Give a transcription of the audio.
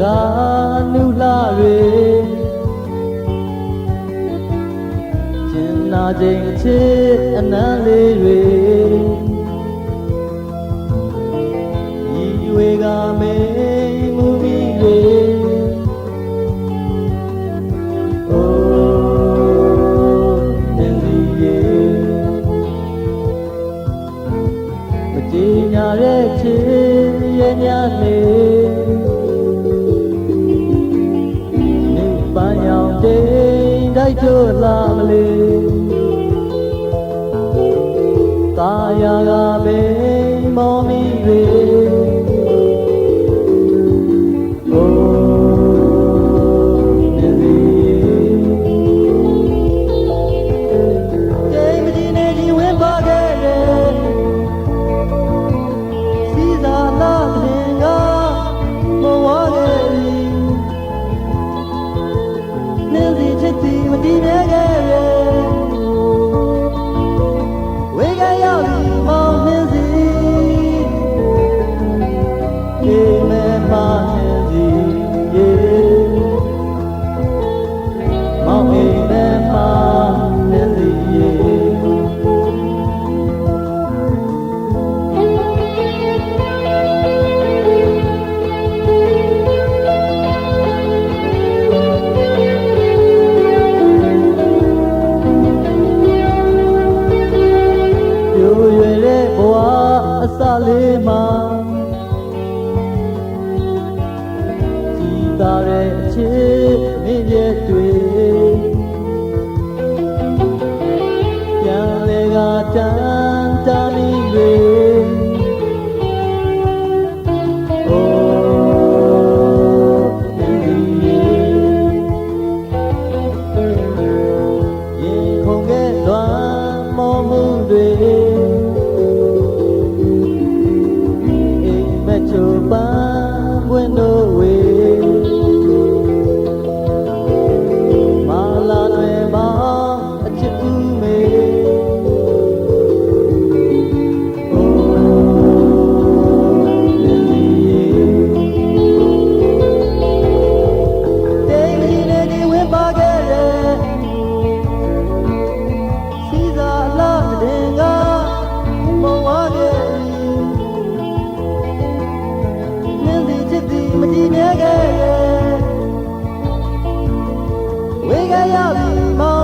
ကနုလာ၍ကျင်နာခြင်းချစ်အနမ်းလေး၍ဤတွေကမေမူမိ၍အိုးတင်စီရေမကြည်ညာရဲ့ချစ်ရဲ့ညနေ တိုက်ချို့လာမလေตายาကပဲမောင်မီတွေ Medine'ye ရွယ်တဲ့ဘဝအစလေးမှာ ဝေကရမော